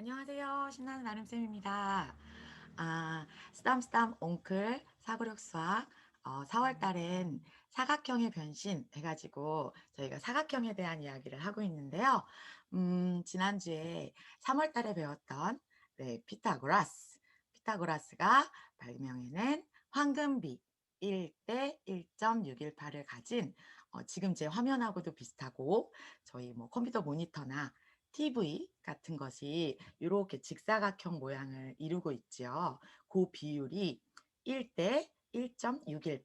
안녕하세요. 신나는 나름쌤입니다. 아, 쓰담쓰담 옹클 사고력 수학 어, 4월 달엔 사각형의 변신 해가지고 저희가 사각형에 대한 이야기를 하고 있는데요. 음, 지난주에 3월 달에 배웠던 네, 피타고라스. 피타고라스가 발명해낸 황금비 1대 1.618을 가진 어, 지금 제 화면하고도 비슷하고 저희 뭐 컴퓨터 모니터나 TV 같은 것이 이렇게 직사각형 모양을 이루고 있죠. 그 비율이 1대 1.618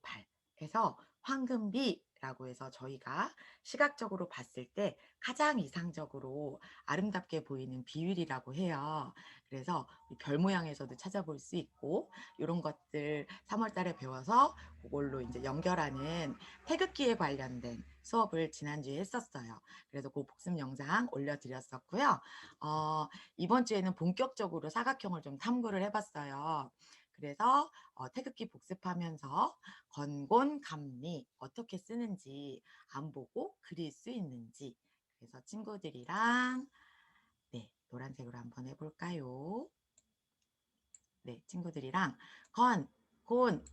해서 황금비 라고 해서 저희가 시각적으로 봤을 때 가장 이상적으로 아름답게 보이는 비율이라고 해요. 그래서 별 모양에서도 찾아볼 수 있고 이런 것들 3월 달에 배워서 그걸로 이제 연결하는 태극기에 관련된 수업을 지난주에 했었어요. 그래서 그 복습 영상 올려드렸었고요. 어, 이번 주에는 본격적으로 사각형을 좀 탐구를 해봤어요. 그래서 어, 태극기 복습하면서 건곤, 감리 어떻게 쓰는지 안 보고 그릴 수 있는지. 그래서 친구들이랑 네 노란색으로 한번 해볼까요? 네 친구들이랑 건, 곤,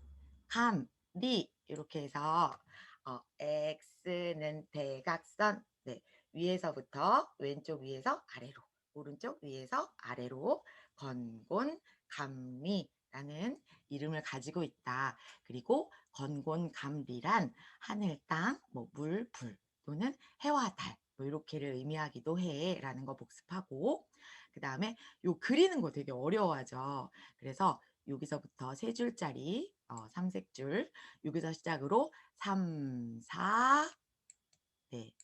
감, 리. 이렇게 해서 어, X는 대각선 네 위에서부터 왼쪽 위에서 아래로 오른쪽 위에서 아래로 건곤, 감리 라는 이름을 가지고 있다. 그리고 건곤감리란 하늘, 땅, 뭐 물, 불 또는 해와 달 뭐 이렇게를 의미하기도 해 라는 거 복습하고 그 다음에 요 그리는 거 되게 어려워하죠. 그래서 여기서부터 세 줄짜리 어, 삼색줄 여기서 시작으로 3, 4 네,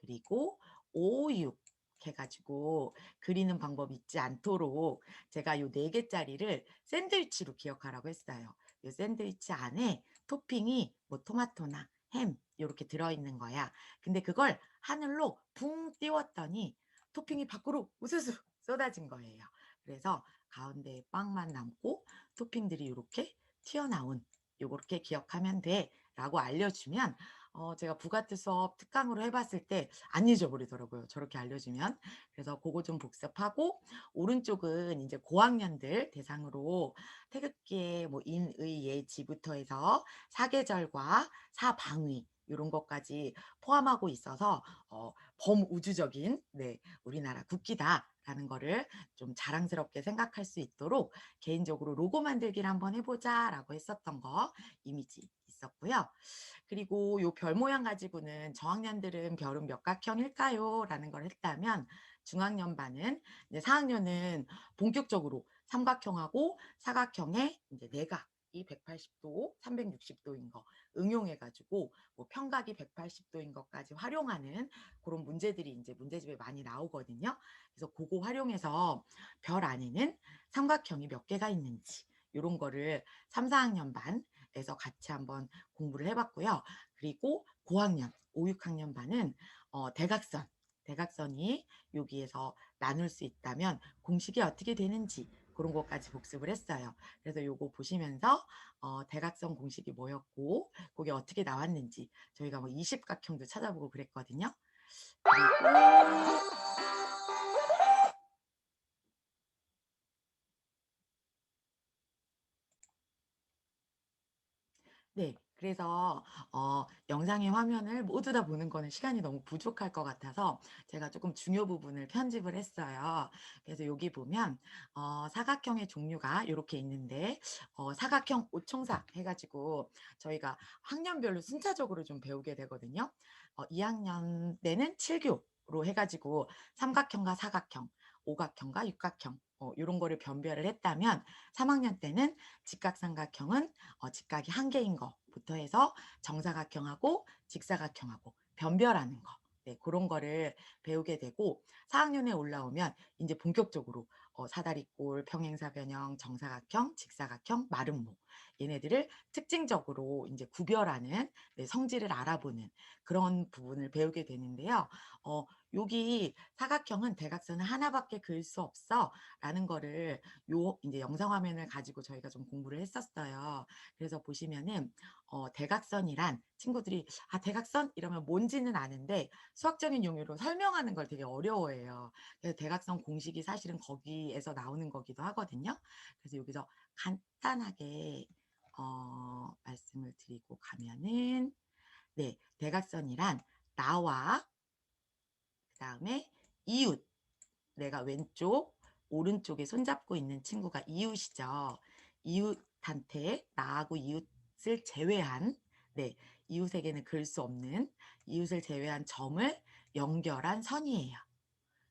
그리고 5, 6 해가지고 그리는 방법이 있지 않도록 제가 요 네 개짜리를 샌드위치로 기억하라고 했어요. 이 샌드위치 안에 토핑이 뭐 토마토나 햄 이렇게 들어있는 거야. 근데 그걸 하늘로 붕 띄웠더니 토핑이 밖으로 우수수 쏟아진 거예요. 그래서 가운데에 빵만 남고 토핑들이 이렇게 튀어나온 요렇게 기억하면 돼 라고 알려주면 어 제가 부가트 수업 특강으로 해봤을 때 안 잊어버리더라고요. 저렇게 알려주면. 그래서 그거 좀 복습하고 오른쪽은 이제 고학년들 대상으로 태극기의 뭐 인, 의, 예, 지부터 해서 사계절과 사방위 이런 것까지 포함하고 있어서 어, 범우주적인 네, 우리나라 국기다 라는 거를 좀 자랑스럽게 생각할 수 있도록 개인적으로 로고 만들기를 한번 해보자 라고 했었던 거 이미지 있었고요. 그리고 요 별 모양 가지고는 저학년들은 별은 몇 각형일까요? 라는 걸 했다면 중학년 반은 이제 4학년은 본격적으로 삼각형하고 사각형의 이제 내각 이 180도, 360도인 거 응용해 가지고 뭐 평각이 180도인 것까지 활용하는 그런 문제들이 이제 문제집에 많이 나오거든요. 그래서 그거 활용해서 별 안에는 삼각형이 몇 개가 있는지 이런 거를 3, 4학년 반 에서 같이 한번 공부를 해봤고요. 그리고 고학년, 5, 6학년 반은 어, 대각선, 대각선이 여기에서 나눌 수 있다면 공식이 어떻게 되는지 그런 것까지 복습을 했어요. 그래서 요거 보시면서 어, 대각선 공식이 뭐였고 그게 어떻게 나왔는지 저희가 뭐 20각형도 찾아보고 그랬거든요. 그리고 네. 그래서 어 영상의 화면을 모두 다 보는 거는 시간이 너무 부족할 것 같아서 제가 조금 중요 부분을 편집을 했어요. 그래서 여기 보면 어 사각형의 종류가 이렇게 있는데 어 사각형 오총사 해 가지고 저희가 학년별로 순차적으로 좀 배우게 되거든요. 어 2학년 때는 7교로 해 가지고 삼각형과 사각형, 오각형과 육각형 어, 이런 거를 변별을 했다면 3학년 때는 직각삼각형은 어, 직각이 한 개인 거 부터 해서 정사각형하고 직사각형하고 변별하는 거. 네, 그런 거를 배우게 되고 4학년에 올라오면 이제 본격적으로 어, 사다리꼴, 평행사변형, 정사각형, 직사각형, 마름모 얘네들을 특징적으로 이제 구별하는 네, 성질을 알아보는 그런 부분을 배우게 되는데요. 어, 여기 사각형은 대각선을 하나밖에 그릴 수 없어 라는 거를 요 이제 영상 화면을 가지고 저희가 좀 공부를 했었어요. 그래서 보시면은 어, 대각선이란 친구들이 아 대각선 이러면 뭔지는 아는데 수학적인 용어로 설명하는 걸 되게 어려워해요. 그래서 대각선 공식이 사실은 거기 문제풀이에서 나오는 거기도 하거든요. 그래서 여기서 간단하게 어 말씀을 드리고 가면은 네 대각선이란 나와 그 다음에 이웃 내가 왼쪽 오른쪽에 손잡고 있는 친구가 이웃이죠. 이웃한테 나하고 이웃을 제외한 네 이웃에게는 그을 수 없는 이웃을 제외한 점을 연결한 선이에요.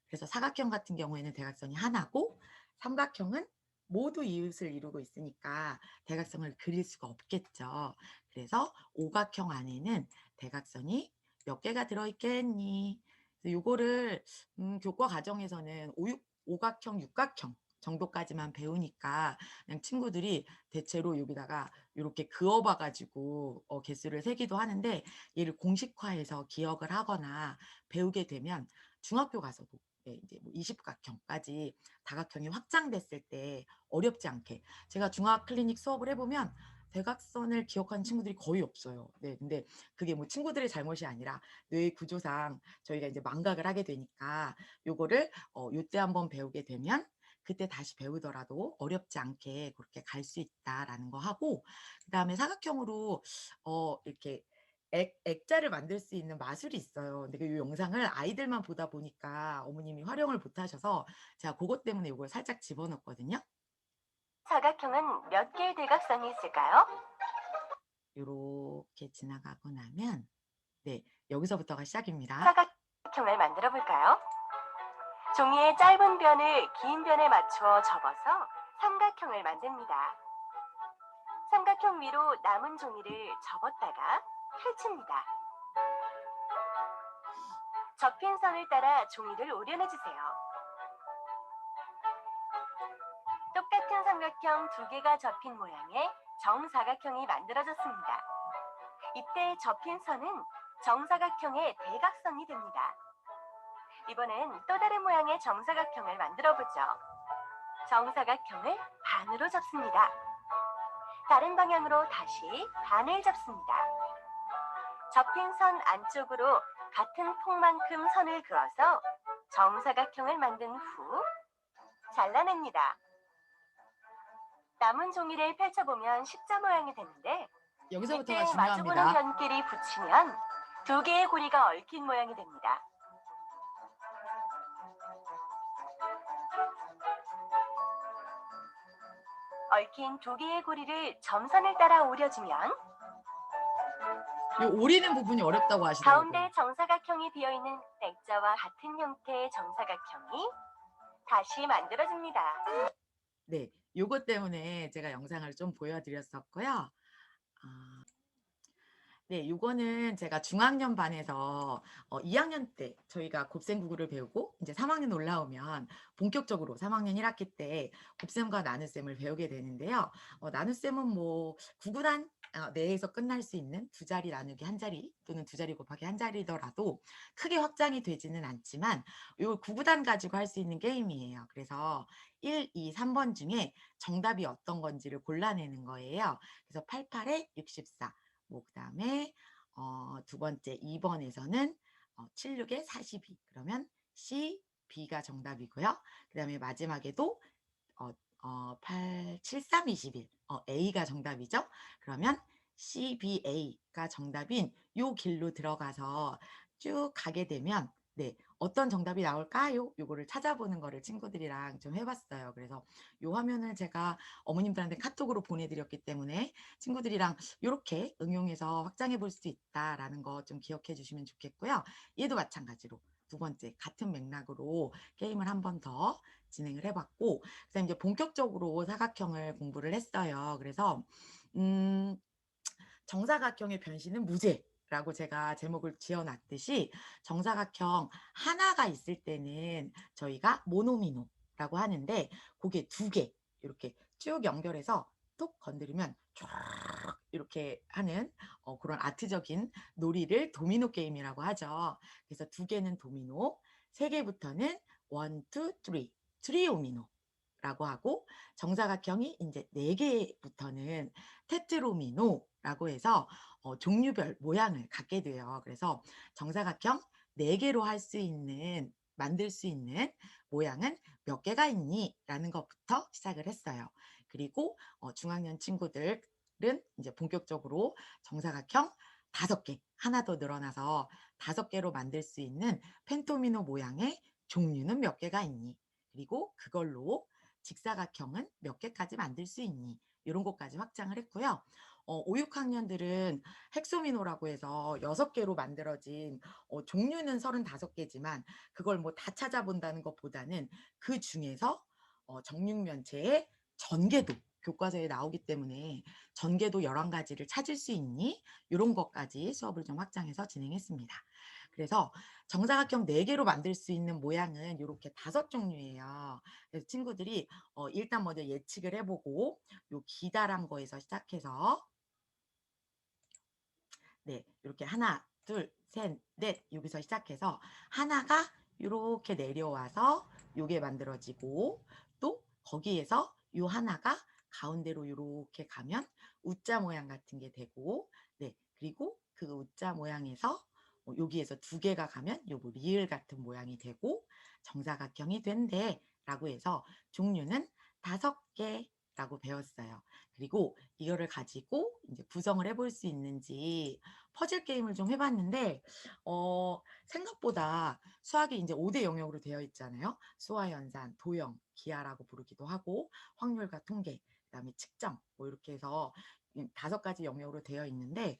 그래서 사각형 같은 경우에는 대각선이 하나고 삼각형은 모두 이웃을 이루고 있으니까 대각선을 그릴 수가 없겠죠. 그래서 오각형 안에는 대각선이 몇 개가 들어있겠니? 요거를 음, 교과 과정에서는 오육, 오각형, 육각형 정도까지만 배우니까 그냥 친구들이 대체로 여기다가 이렇게 그어봐 가지고 어, 개수를 세기도 하는데 얘를 공식화해서 기억을 하거나 배우게 되면 중학교 가서도 네, 이제 뭐 20각형까지 다각형이 확장됐을 때 어렵지 않게 제가 중학 클리닉 수업을 해보면 대각선을 기억하는 친구들이 거의 없어요. 네, 근데 그게 뭐 친구들의 잘못이 아니라 뇌 구조상 저희가 이제 망각을 하게 되니까 요거를 어, 요때 한번 배우게 되면 그때 다시 배우더라도 어렵지 않게 그렇게 갈 수 있다라는 거 하고 그 다음에 사각형으로 어 이렇게 액, 액자를 만들 수 있는 마술이 있어요. 근데 그 영상을 아이들만 보다 보니까 어머님이 활용을 못 하셔서 제가 그것 때문에 이걸 살짝 집어넣었거든요. 사각형은 몇 개의 대각선이 있을까요? 요렇게 지나가고 나면 네, 여기서부터가 시작입니다. 사각형을 만들어 볼까요? 종이의 짧은 변을 긴 변에 맞추어 접어서 삼각형을 만듭니다. 삼각형 위로 남은 종이를 접었다가 펼칩니다. 접힌 선을 따라 종이를 오려내주세요. 똑같은 삼각형 두 개가 접힌 모양의 정사각형이 만들어졌습니다. 이때 접힌 선은 정사각형의 대각선이 됩니다. 이번엔 또 다른 모양의 정사각형을 만들어 보죠. 정사각형을 반으로 접습니다. 다른 방향으로 다시 반을 접습니다. 접힌 선 안쪽으로 같은 폭만큼 선을 그어서 정사각형을 만든 후 잘라냅니다. 남은 종이를 펼쳐보면 십자 모양이 되는데 여기서부터가 이때 마주보는 중요합니다. 변끼리 붙이면 두 개의 고리가 얽힌 모양이 됩니다. 얽힌 두 개의 고리를 점선을 따라 오려주면 요 오리는 부분이 어렵다고 하시더라고요. 가운데 정사각형이 비어 있는 액자와 같은 형태의 정사각형이 다시 만들어집니다. 네, 요것 때문에 제가 영상을 좀 보여드렸었고요. 아, 네, 요거는 제가 중학년 반에서 어, 2학년 때 저희가 곱셈구구를 배우고 이제 3학년 올라오면 본격적으로 3학년 1학기 때 곱셈과 나눗셈을 배우게 되는데요. 어, 나눗셈은 뭐 구구단 어, 내에서 끝날 수 있는 두 자리 나누기 한 자리 또는 두 자리 곱하기 한 자리더라도 크게 확장이 되지는 않지만 요 구구단 가지고 할 수 있는 게임이에요. 그래서 1, 2, 3번 중에 정답이 어떤 건지를 골라내는 거예요. 그래서 88에 64. 뭐 그다음에 어, 두 번째 2번에서는 어, 76에 42. 그러면 C, B가 정답이고요. 그다음에 마지막에도 어, 어, 8, 73, 21. 어, A가 정답이죠. 그러면 CBA가 정답인 요 길로 들어가서 쭉 가게 되면 네, 어떤 정답이 나올까요? 요거를 찾아보는 거를 친구들이랑 좀 해봤어요. 그래서 요 화면을 제가 어머님들한테 카톡으로 보내드렸기 때문에 친구들이랑 이렇게 응용해서 확장해 볼 수 있다라는 거 좀 기억해 주시면 좋겠고요. 얘도 마찬가지로 두 번째 같은 맥락으로 게임을 한 번 더 진행을 해봤고 그다음 이제 본격적으로 사각형을 공부를 했어요. 그래서 음, 정사각형의 변신은 무죄. 라고 제가 제목을 지어놨듯이 정사각형 하나가 있을 때는 저희가 모노미노라고 하는데 그게 두 개 이렇게 쭉 연결해서 톡 건드리면 쫙 이렇게 하는 어, 그런 아트적인 놀이를 도미노 게임이라고 하죠. 그래서 두 개는 도미노, 세 개부터는 원, 투, 쓰리, 트리오미노 라고 하고 정사각형이 이제 네 개부터는 테트로미노 라고 해서 어, 종류별 모양을 갖게 돼요. 그래서 정사각형 네 개로 할 수 있는 만들 수 있는 모양은 몇 개가 있니? 라는 것부터 시작을 했어요. 그리고 어 중학년 친구들은 이제 본격적으로 정사각형 5 개, 하나 더 늘어나서 5 개로 만들 수 있는 펜토미노 모양의 종류는 몇 개가 있니? 그리고 그걸로 직사각형은 몇 개까지 만들 수 있니? 요런 것까지 확장을 했고요. 어 5-6 학년들은 헥소미노라고 해서 6 개로 만들어진 어 종류는 35 개지만 그걸 뭐 다 찾아본다는 것보다는 그 중에서 어 정육면체의 전개도 교과서에 나오기 때문에 "전개도 11 가지를 찾을 수 있니?" 요런 것까지 수업을 좀 확장해서 진행했습니다. 그래서 정사각형 4 개로 만들 수 있는 모양은 요렇게 5 종류예요. 그래서 친구들이 어 일단 먼저 예측을 해 보고 요 기다란 거에서 시작해서 네. 요렇게 1, 2, 셋, 넷 여기서 시작해서 하나가 요렇게 내려와서 요게 만들어지고 또 거기에서 요 하나가 가운데로 요렇게 가면 우자 모양 같은 게 되고 네 그리고 그 우자 모양에서 어 여기에서 2 개가 가면 요거 리을 같은 모양이 되고 "정사각형이 된대."라고 해서 종류는 5개 라고 배웠어요. 그리고 이거를 가지고 인제 구성을 해볼 수 있는지 퍼즐 게임을 좀 해 봤는데 어 생각보다 수학이 인제 5대 영역으로 되어 있잖아요. 수화 연산, 도형, 기하라고 부르기도 하고 확률과 통계 그다음에 측정 뭐 이렇게 해서 이5 가지 영역으로 되어 있는데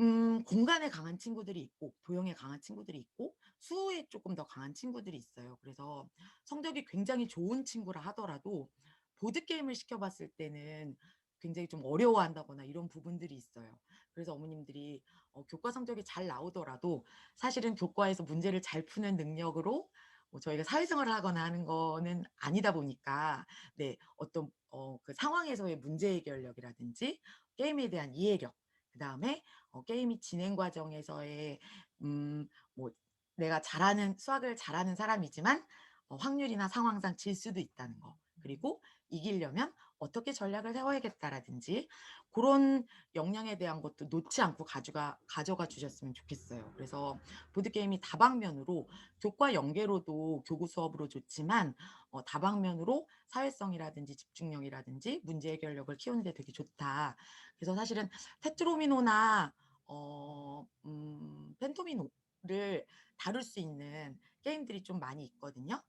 음 공간에 강한 친구들이 있고 도형에 강한 친구들이 있고 수에 쪼끔 더 강한 친구들이 있어요. 그래서 성적이 굉장히 좋은 친구라 하더라도 보드게임을 시켜 봤을 때는 굉장히 좀 어려워한다거나 이런 부분들이 있어요. 그래서 어머님들이 어 교과 성적이 잘 나오더라도 사실은 교과에서 문제를 잘 푸는 능력으로 뭐 저희가 사회생활을 하거나 하는 거는 아니다 보니까 네 어떤 어 그 상황에서의 문제 해결력이라든지 게임에 대한 이해력 그 다음에 어 게임이 진행 과정에서의 음뭐 내가 잘하는 수학을 잘하는 사람이지만 어 확률이나 상황상 질 수도 있다는 거 그리고 ' 이기려면 어떻게 전략을 세워야겠다.'라든지 고런 역량에 대한 것도 놓지 않고 가져가 가져가 주셨으면 좋겠어요. 그래서 보드게임이 다방면으로 교과 연계로도 교구 수업으로 좋지만 어 다방면으로 사회성이라든지 집중력이라든지 문제 해결력을 키우는 데 되게 좋다. 그래서 사실은 테트로미노나 어 음 펜토미노를 다룰 수 있는 게임들이 좀 많이 있거든요.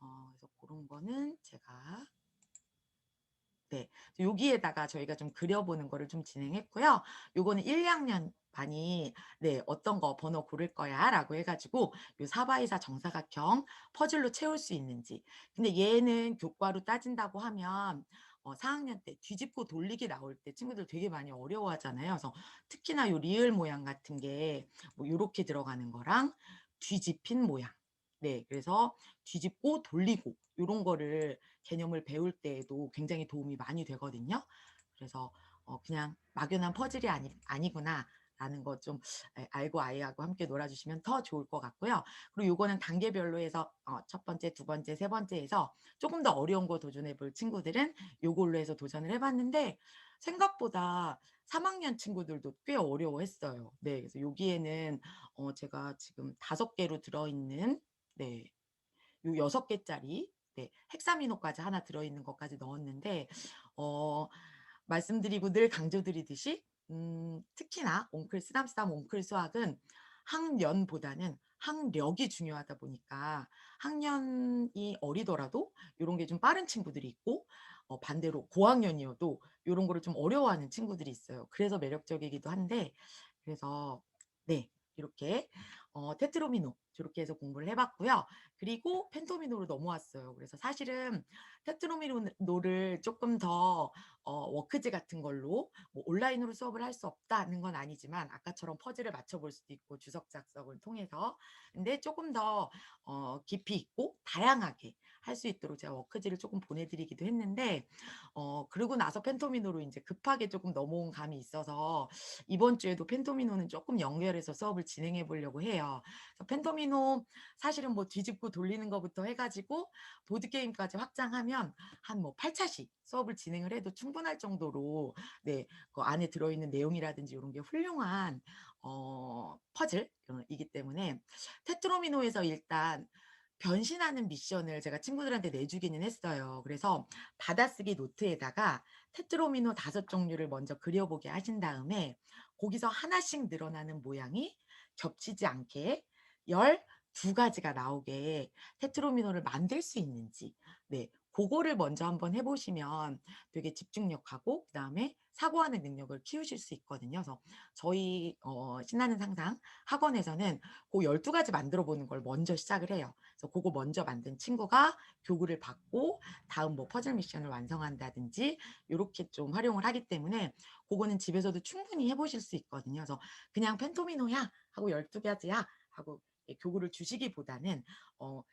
어 그래서 고런 거는 제가 네. 여기에다가 저희가 좀 그려 보는 거를 좀 진행했고요. 요거는 1-2 학년 반이 네 "어떤 거 번호 고를 거야?"라고 해 가지고 요4 바이 4 정사각형 퍼즐로 채울 수 있는지. 근데 얘는 교과로 따진다고 하면 어 4 학년 때 뒤집고 돌리기 나올 때 친구들 되게 많이 어려워하잖아요. 그래서 특히나 요 리을 모양 같은 게 뭐 요렇게 들어가는 거랑 뒤집힌 모양 네 그래서 뒤집고 돌리고 요런 거를 개념을 배울 때에도 굉장히 도움이 많이 되거든요. 그래서 어 그냥 '막연한 퍼즐이 아니 아니구나.'라는 거좀예 알고 아이하고 함께 놀아 주시면 더 좋을 것 같고요. 그리고 요거는 단계별로 해서 어1 번째, 2 번째, 3 번째 해서 쪼금 더 어려운 거 도전해 볼 친구들은 요걸로 해서 도전을 해 봤는데 생각보다 3 학년 친구들도 꽤 어려워했어요. 네. 그래서 여기에는 어 제가 지금 5 개로 들어있는 네요6 개짜리 네 헥사미노까지 하나 들어있는 것까지 넣었는데 어 말씀드리고 늘 강조드리듯이 음 특히나 옹클 쓰담쓰담 옹클 수학은 학년보다는 학력이 중요하다 보니까 학년이 어리더라도 요런 게 좀 빠른 친구들이 있고 어 반대로 고학년이어도 요런 거를 좀 어려워하는 친구들이 있어요. 그래서 매력적이기도 한데 그래서 네 이렇게 어 테트로미노 요렇게 해서 공부를 해 봤고요. 그리고 펜토미노로 넘어왔어요. 그래서 사실은 테트로미노 노를 쪼끔 더어 워크지 같은 걸로 뭐 '온라인으로 수업을 할 수 없다.'는 건 아니지만 아까처럼 퍼즐을 맞춰 볼 수도 있고 주석 작성을 통해서 근데 쪼금 더 어 깊이 있고 다양하게 할 수 있도록 제가 워크지를 쪼끔 보내 드리기도 했는데 어 그러고 나서 펜토미노로 인제 급하게 쪼금 넘어온 감이 있어서 이번 주에도 펜토미노는 쪼끔 연결해서 수업을 진행해 보려고 해요. 그래서 펜토미노 사실은 뭐 뒤집고 돌리는 거부터 해 가지고 보드게임까지 확장하면 한 뭐 8 차씩 수업을 진행을 해도 충분할 정도로 네 그 안에 들어있는 내용이라든지 요런 게 훌륭한 어 퍼즐 어 이기 때문에 테트로미노에서 일단 변신하는 미션을 제가 친구들한테 내주기는 했어요. 그래서 받아쓰기 노트에다가 테트로미노 5 종류를 먼저 그려보게 하신 다음에 거기서 하나씩 늘어나는 모양이 겹치지 않게 12 가지가 나오게 테트로미노를 만들 수 있는지 네 고거를 먼저 한번 해 보시면 되게 집중력하고 그다음에 사고하는 능력을 키우실 수 있거든요. 그래서 저희 어 신나는 상상 학원에서는 고12 가지 만들어 보는 걸 먼저 시작을 해요. 그래서 고거 먼저 만든 친구가 교구를 받고 다음 뭐 퍼즐 미션을 완성한다든지 요렇게 좀 활용을 하기 때문에 고거는 집에서도 충분히 해 보실 수 있거든요. 그래서 그냥 "펜토미노야." 하고 "12 가지야." 하고 예 교구를 주시기보다는 어지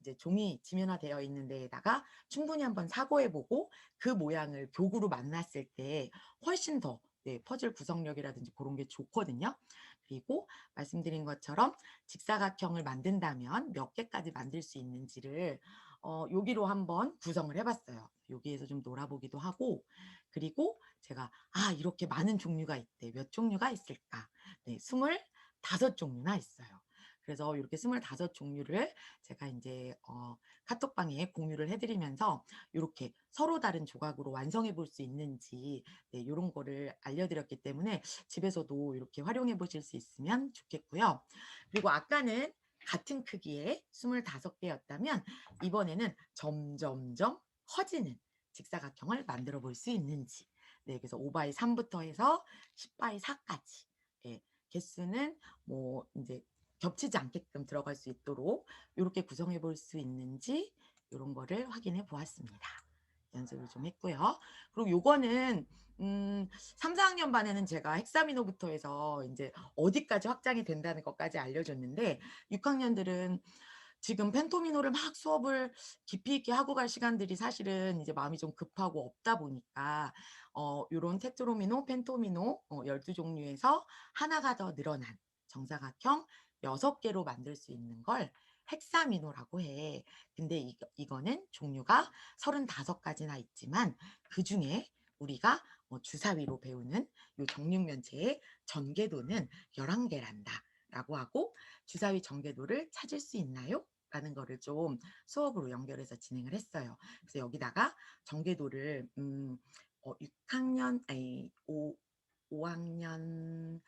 이제 종이 지면화되어 있는 데에다가 충분히 한번 사고해 보고 그 모양을 교구로 만났을 때 훨씬 더 네 퍼즐 구성력이라든지 고런 게 좋거든요. 그리고 말씀드린 것처럼 직사각형을 만든다면 몇 개까지 만들 수 있는지를 어 여기로 한번 구성을 해 봤어요. 여기에서 좀 놀아 보기도 하고 그리고 제가 '아 이렇게 많은 종류가 있대. 몇 종류가 있을까?' 네 25 종류나 있어요. 그래서 요렇게 25 종류를 제가 인제 어 카톡방에 공유를 해 드리면서 요렇게 서로 다른 조각으로 완성해 볼 수 있는지 네 요런 거를 알려 드렸기 때문에 집에서도 요렇게 활용해 보실 수 있으면 좋겠고요. 그리고 아까는 같은 크기의 25 개였다면 이번에는 점점점 커지는 직사각형을 만들어 볼 수 있는지 네 그래서 5 바이 3 부터 해서 10 바이 4 까지 예 개수는 뭐 인제 겹치지 않게끔 들어갈 수 있도록 요렇게 구성해 볼 수 있는지 요런 거를 확인해 보았습니다. 연습을 좀 했고요. 그리고 요거는 음 3-4 학년 반에는 제가 헥사미노부터 해서 인제 어디까지 확장이 된다는 것까지 알려 줬는데 6 학년들은 지금 펜토미노를 막 수업을 깊이 있게 하고 갈 시간들이 사실은 이제 마음이 좀 급하고 없다 보니까 어 요런 테트로미노, 펜토미노 어 12 종류에서 1가더 늘어난 정사각형 6 개로 만들 수 있는 걸 헥사미노라고 해. 근데 이거 이거는 종류가 35 가지나 있지만 그중에 우리가 뭐 주사위로 배우는 요 정육면체의 전개도는 11 개란다 라고 하고 "주사위 전개도를 찾을 수 있나요?" 라는 거를 좀 수업으로 연결해서 진행을 했어요. 그래서 여기다가 전개도를 음 어 6 학년 아니 오5 학년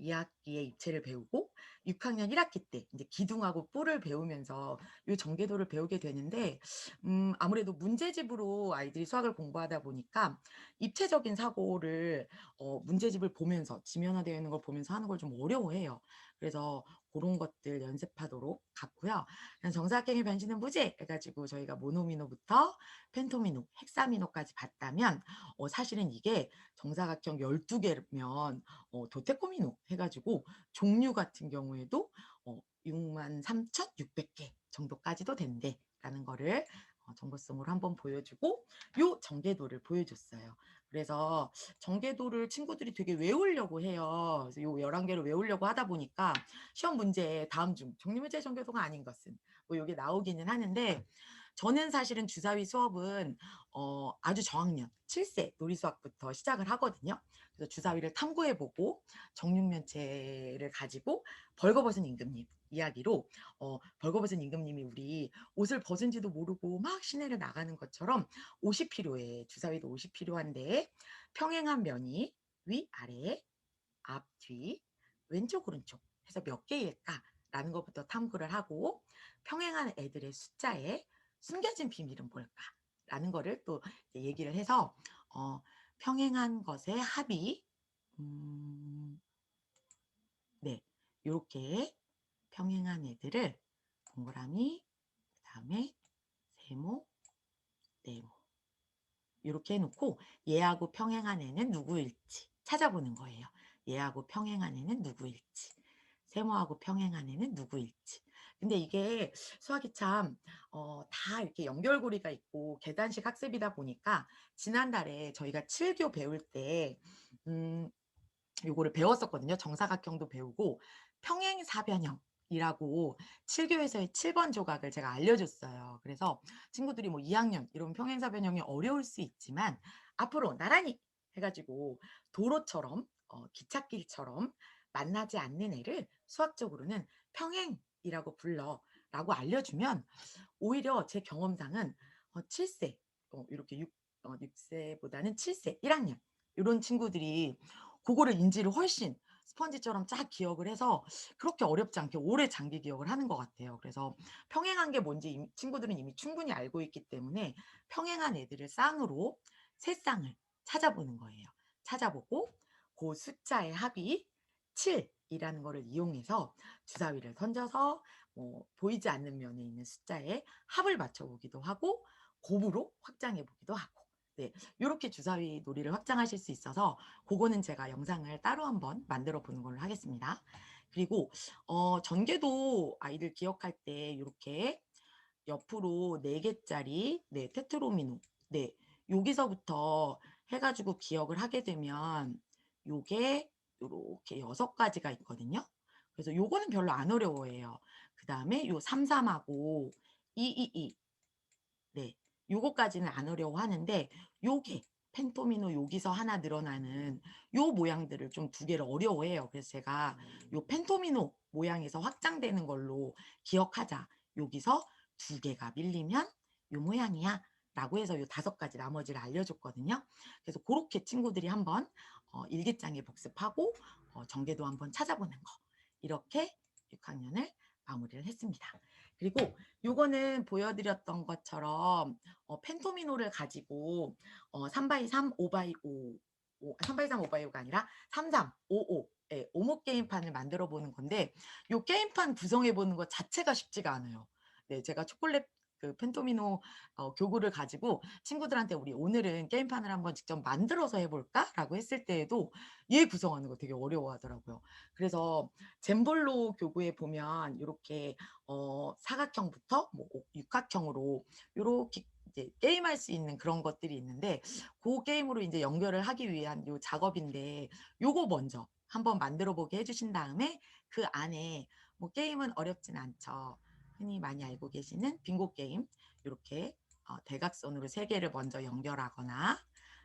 2 학기에 입체를 배우고 6 학년 1 학기 때 인제 기둥하고 뿔을 배우면서 요 전개도를 배우게 되는데 음 아무래도 문제집으로 아이들이 수학을 공부하다 보니까 입체적인 사고를 어 문제집을 보면서 지면화되어 있는 걸 보면서 하는 걸 좀 어려워해요. 그래서 고런 것들 연습하도록 갔고요. 그냥 "정사각형의 변신은 무죄." 해 가지고 저희가 모노미노부터 펜토미노, 헥사미노까지 봤다면 어 사실은 이게 정사각형 12 개면 어 도테코미노 해 가지고 종류 같은 경우에도 어63,600개 정도까지도 된대라는 거를 어 정보성으로 한번 보여주고 요 전개도를 보여줬어요. 그래서 전개도를 친구들이 되게 외우려고 해요. 그래서 요 11 개를 외우려고 하다 보니까 시험 문제에 다음 중 "정육면체의 전개도가 아닌 것은?" 뭐 요게 나오기는 하는데 저는 사실은 주사위 수업은 어 아주 저학년 7세 놀이수학부터 시작을 하거든요. 그래서 주사위를 탐구해 보고 정육면체를 가지고 벌거벗은 임금님 이야기로 어 벌거벗은 임금님이 우리 옷을 벗은지도 모르고 막 시내를 나가는 것처럼 옷이 필요해. 주사위도 옷이 필요한데 평행한 면이 위-아래, 앞-뒤, 왼쪽 오른쪽 해서 몇 개일까라는 것부터 탐구를 하고 평행한 애들의 숫자에 숨겨진 비밀은 뭘까 라는 거를 또 얘기를 해서 어 평행한 것의 합이 음네 요렇게 평행한 애들을 동그라미 그 다음에 세모, 네모 요렇게 해 놓고 얘하고 평행한 애는 누구일지 찾아보는 거예요. 얘하고 평행한 애는 누구일지. 세모하고 평행한 애는 누구일지. 근데 이게 수학이 참 어 다 이렇게 연결고리가 있고 계단식 학습이다 보니까 지난달에 저희가 7교 배울 때 음 요거를 배웠었거든요. 정사각형도 배우고 평행사변형 이라고 7 교에서의 7번 조각을 제가 알려 줬어요. 그래서 친구들이 뭐 2 학년 이러면 평행사 변형이 어려울 수 있지만 앞으로 나란히 해 가지고 도로처럼 어 기찻길처럼 만나지 않는 애를 수학적으로는 평행이라고 불러. 라고 알려주면 오히려 제 경험상은 어 7세어 요렇게 6 어 6 세보다는 7세 1 학년 요런 친구들이 고거를 인지를 훨씬 스펀지처럼 쫙 기억을 해서 그렇게 어렵지 않게 오래 장기 기억을 하는 것 같아요. 그래서 평행한 게 뭔지 이 친구들은 이미 충분히 알고 있기 때문에 평행한 애들을 쌍으로 세 쌍을 찾아보는 거예요. 찾아보고 고 숫자의 합이 7 이라는 거를 이용해서 주사위를 던져서 뭐 보이지 않는 면에 있는 숫자의 합을 맞춰 보기도 하고 곱으로 확장해 보기도 하고 네 요렇게 주사위 놀이를 확장하실 수 있어서 고거는 제가 영상을 따로 한번 만들어 보는 걸로 하겠습니다. 그리고 어 전개도 아이들 기억할 때 요렇게 옆으로 4 개짜리 네 테트로미노 네 여기서부터 해 가지고 기억을 하게 되면 요게 요렇게 6 가지가 있거든요. 그래서 요거는 별로 안 어려워해요. 그 다음에 요33 하고 222네 요거까지는 안 어려워 하는데 요게 펜토미노 여기서 하나 늘어나는 요 모양들을 좀2 개를 어려워해요. 그래서 제가 요 펜토미노 모양에서 확장되는 걸로 기억하자. 여기서 2 개가 밀리면 요 모양이야 라고 해서 요5 가지 나머지를 알려줬거든요. 그래서 고렇게 친구들이 한번 어 일기장에 복습하고 어 전개도 한번 찾아보는 거 이렇게 6 학년을 마무리를 했습니다. 그리고 요거는 보여 드렸던 것처럼 어 펜토미노를 가지고 어3 바이 3, 5 바이 5오3 바이 3, 5 바이 5가 아니라 33, 55예 오목 게임판을 만들어 보는 건데 요 게임판 구성해 보는 것 자체가 쉽지가 않아요. 네 제가 초콜릿 그 펜토미노 어 교구를 가지고 친구들한테 "우리 오늘은 게임판을 한번 직접 만들어서 해 볼까?"라고 했을 때에도 얘 구성하는 거 되게 어려워하더라고요. 그래서 잼볼로 교구에 보면 요렇게 어 사각형부터 뭐오 육각형으로 요렇게 이제 게임할 수 있는 그런 것들이 있는데 고 게임으로 인제 연결을 하기 위한 요 작업인데 요거 먼저 한번 만들어 보게 해 주신 다음에 그 안에 뭐 게임은 어렵진 않죠. 흔히 많이 알고 계시는 빙고 게임 요렇게 어 대각선으로 3 개를 먼저 연결하거나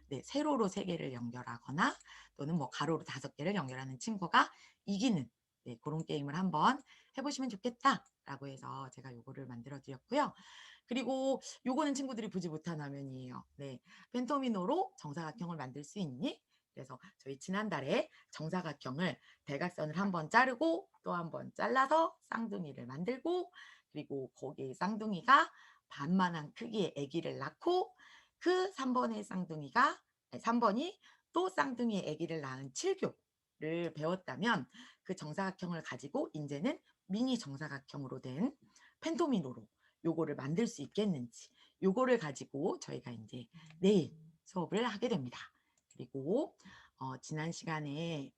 네 세로로 3 개를 연결하거나 또는 뭐 가로로 5 개를 연결하는 친구가 이기는 네 고런 게임을 한번 해 보시면 좋겠다라고 해서 제가 요거를 만들어 드렸고요. 그리고 요거는 친구들이 보지 못한 화면이에요. 네. "펜토미노로 정사각형을 만들 수 있니?" 그래서 저희 지난달에 정사각형을 대각선을 1번 자르고 또 1번 잘라서 쌍둥이를 만들고 그리고 거기에 쌍둥이가 반만한 크기의 아기를 낳고 그 3 번의 쌍둥이가 아니 3 번이 또 쌍둥이의 아기를 낳은 7 교를 배웠다면 그 정사각형을 가지고 인제는 미니 정사각형으로 된 펜토미노로 요거를 만들 수 있겠는지 요거를 가지고 저희가 인제 내일 수업을 하게 됩니다. 그리고 어 지난 시간에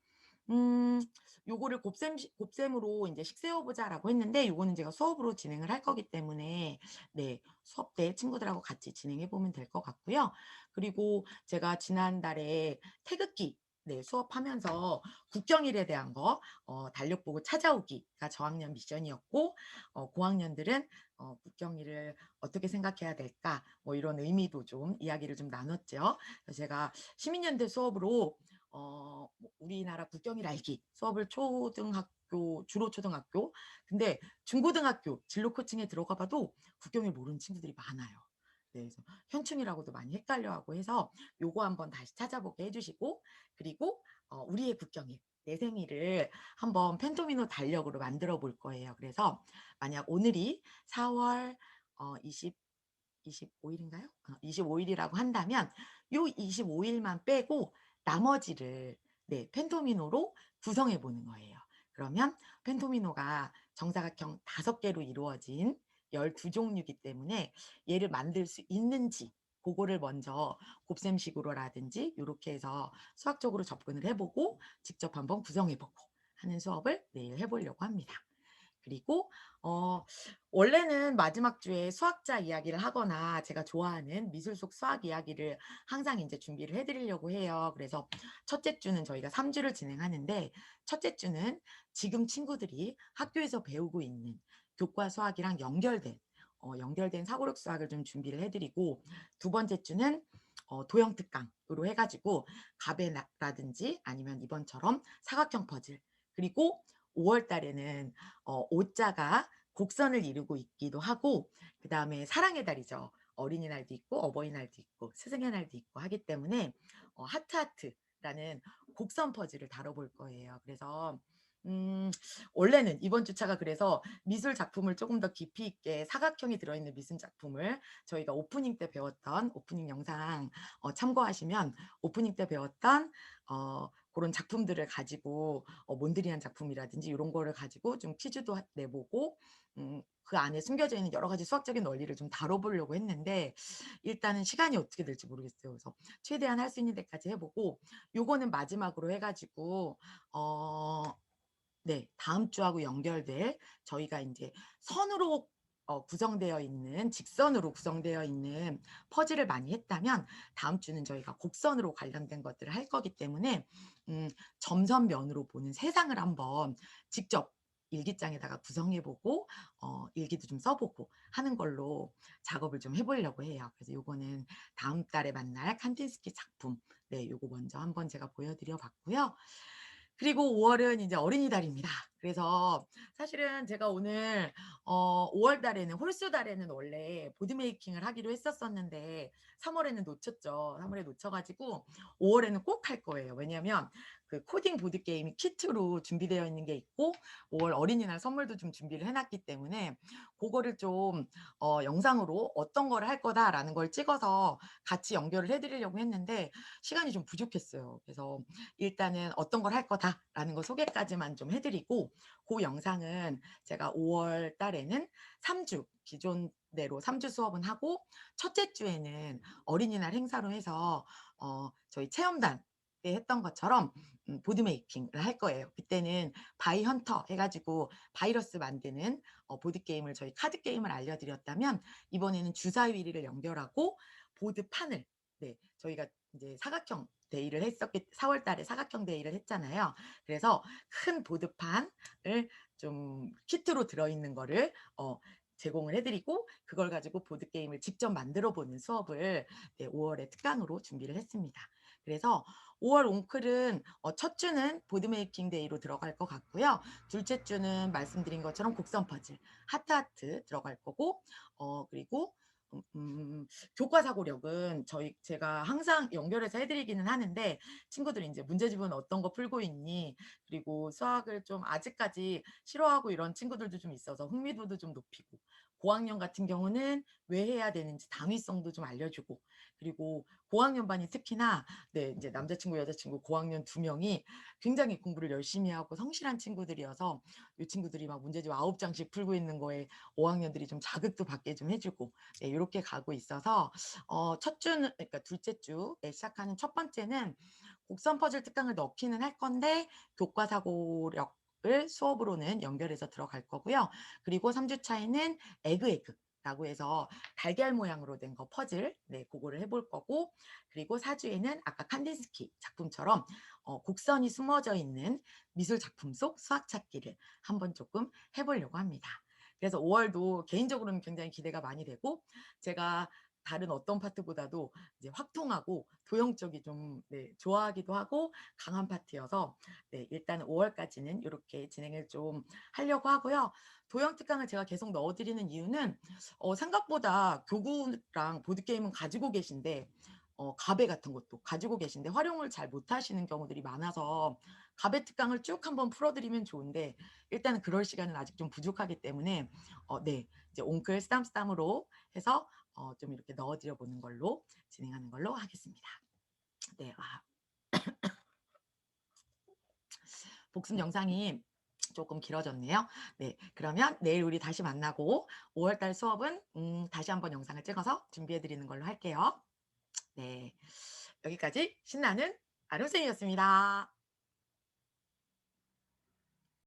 음 요거를 곱셈 시 곱셈으로 인제 "식세워 보자."라고 했는데 요거는 제가 수업으로 진행을 할 거기 때문에 네 수업 때 친구들하고 같이 진행해 보면 될 것 같고요. 그리고 제가 지난달에 태극기 네 수업하면서 국경일에 대한 거 어 달력 보고 찾아오기가 저학년 미션이었고 어 고학년들은 어 '국경일을 어떻게 생각해야 될까?' 뭐 이런 의미도 좀 이야기를 좀 나눴죠. 그래서 제가 시민연대 수업으로 어뭐 우리나라 국경일 알기 수업을 초등학교 주로 초등학교 근데 중고등학교 진로 코칭에 들어가 봐도 국경일 모르는 친구들이 많아요. 네 그래서 현충일하고도 많이 헷갈려하고 해서 요거 한번 다시 찾아보게 해 주시고 그리고 어 우리의 국경일 내 생일을 한번 펜토미노 달력으로 만들어 볼 거예요. 그래서 만약 오늘이 4월 어 20 25 일인가요? 어 25 일이라고 한다면 요 25 일만 빼고 나머지를 네 펜토미노로 구성해 보는 거예요. 그러면 펜토미노가 정사각형 5 개로 이루어진 12 종류이기 때문에 얘를 만들 수 있는지 고거를 먼저 곱셈식으로라든지 요렇게 해서 수학적으로 접근을 해 보고 직접 한번 구성해 보고 하는 수업을 내일 해 보려고 합니다. 그리고 어 원래는 마지막 주에 수학자 이야기를 하거나 제가 좋아하는 미술 속 수학 이야기를 항상 인제 준비를 해 드리려고 해요. 그래서 첫째 주는 저희가 3 주를 진행하는데 첫째 주는 지금 친구들이 학교에서 배우고 있는 교과 수학이랑 연결된 어 연결된 사고력 수학을 좀 준비를 해 드리고 두 번째 주는 어 도형 특강으로 해 가지고 갑의 나 라든지 아니면 이번처럼 사각형 퍼즐 그리고 5월 달에는 어 오자가 곡선을 이루고 있기도 하고 그 다음에 사랑의 달이죠. 어린이날도 있고 어버이날도 있고 스승의 날도 있고 하기 때문에 어 하트 하트라는 곡선 퍼즐을 다뤄볼 거예요. 그래서 음 원래는 이번 주차가 그래서 미술 작품을 조금 더 깊이 있게 사각형이 들어있는 미술 작품을 저희가 오프닝 때 배웠던 오프닝 영상 어 참고하시면 오프닝 때 배웠던 어 고런 작품들을 가지고 어 몬드리안 작품이라든지 요런 거를 가지고 좀 퀴즈도 하 내보고 음 그 안에 숨겨져 있는 여러 가지 수학적인 원리를 좀 다뤄보려고 했는데 일단은 시간이 어떻게 될지 모르겠어요. 그래서 최대한 할 수 있는 데까지 해 보고 요거는 마지막으로 해 가지고 어 네 다음 주하고 연결될 저희가 인제 선으로 어 구성되어 있는 직선으로 구성되어 있는 퍼즐을 많이 했다면 다음 주는 저희가 곡선으로 관련된 것들을 할 거기 때문에 음 점선면으로 보는 세상을 한번 직접 일기장에다가 구성해 보고 어 일기도 좀 써 보고 하는 걸로 작업을 좀 해 보려고 해요. 그래서 요거는 다음 달에 만날 칸딘스키 작품 네 요거 먼저 한번 제가 보여 드려 봤고요. 그리고 5 월은 이제 어린이달입니다. 그래서 사실은 제가 오늘 어 5월 달에는 홀수 달에는 원래 보드 메이킹을 하기로 했었었는데 3 월에는 놓쳤죠. 3 월에 놓쳐 가지고 5 월에는 꼭 할 거예요. 왜냐하면 그 코딩 보드 게임이 키트로 준비되어 있는 게 있고 5월 어린이날 선물도 좀 준비를 해 놨기 때문에 고거를 좀 어 영상으로 '어떤 거를 할 거다.'라는 걸 찍어서 같이 연결을 해 드리려고 했는데 시간이 좀 부족했어요. 그래서 일단은 '어떤 걸 할 거다.'라는 거 소개까지만 좀 해 드리고 고 영상은 제가 5월 달에는 3주 기존대로 3주 수업은 하고 첫째 주에는 어린이날 행사로 해서 어 저희 체험단 때 했던 것처럼 음 보드 메이킹을 할 거예요. 그때는 바이 헌터 해 가지고 바이러스 만드는 어 보드 게임을 저희 카드 게임을 알려 드렸다면 이번에는 주사위를 연결하고 보드판을 네 저희가 인제 사각형 데이를 했었기 4월 달에 사각형 데이를 했잖아요. 그래서 큰 보드판을 좀 키트로 들어 있는 거를 어 제공을 해 드리고 그걸 가지고 보드 게임을 직접 만들어 보는 수업을 네 5 월에 특강으로 준비를 했습니다. 그래서 5월 옹클은 어 첫 주는 보드 메이킹 데이로 들어갈 것 같고요. 둘째 주는 말씀드린 것처럼 곡선 퍼즐, 하트 하트 들어갈 거고 어 그리고 음음 교과 사고력은 저희 제가 항상 연결해서 해 드리기는 하는데 친구들이 인제 "문제집은 어떤 거 풀고 있니?" 그리고 수학을 좀 아직까지 싫어하고 이런 친구들도 좀 있어서 흥미도도 좀 높이고 고학년 같은 경우는 왜 해야 되는지 당위성도 좀 알려주고 그리고 고학년 반이 특히나 네 인제 남자 친구, 여자 친구 고학년 2 명이 굉장히 공부를 열심히 하고 성실한 친구들이어서 이 친구들이 막 문제집 9 장씩 풀고 있는 거에 5 학년들이 좀 자극도 받게 좀 해 주고 네 요렇게 가고 있어서 어 첫 주는 그러니까 둘째 주에 시작하는 첫 번째는 곡선 퍼즐 특강을 넣기는 할 건데 교과 사고력 을 수업으로는 연결해서 들어갈 거고요. 그리고 3 주차에는 에그 에그 라고 해서 달걀 모양으로 된 거 퍼즐 네 고거를 해볼 거고 그리고 4 주에는 아까 칸딘스키 작품처럼 어 곡선이 숨어져 있는 미술 작품 속 수학 찾기를 한번 조금 해 보려고 합니다. 그래서 5 월도 개인적으로는 굉장히 기대가 많이 되고 제가 다른 어떤 파트보다도 이제 확통하고 도형 쪽이 좀 네 좋아하기도 하고 강한 파트여서 네 일단 5 월까지는 요렇게 진행을 좀 하려고 하고요. 도형 특강을 제가 계속 넣어 드리는 이유는 어 생각보다 교구랑 보드게임은 가지고 계신데 어 가베 같은 것도 가지고 계신데 활용을 잘 못하시는 경우들이 많아서 가베 특강을 쭉 한번 풀어 드리면 좋은데 일단은 그럴 시간은 아직 좀 부족하기 때문에 어 네 이제 옹클 쓰담쓰담으로 해서 어 좀 이렇게 넣어 드려 보는 걸로 진행하는 걸로 하겠습니다. 네. 아 복습 영상이 조금 길어졌네요. 네. 그러면 내일 우리 다시 만나고 5 월달 수업은 음 다시 한번 영상을 찍어서 준비해 드리는 걸로 할게요. 네. 여기까지 신나는 아름쌤이었습니다.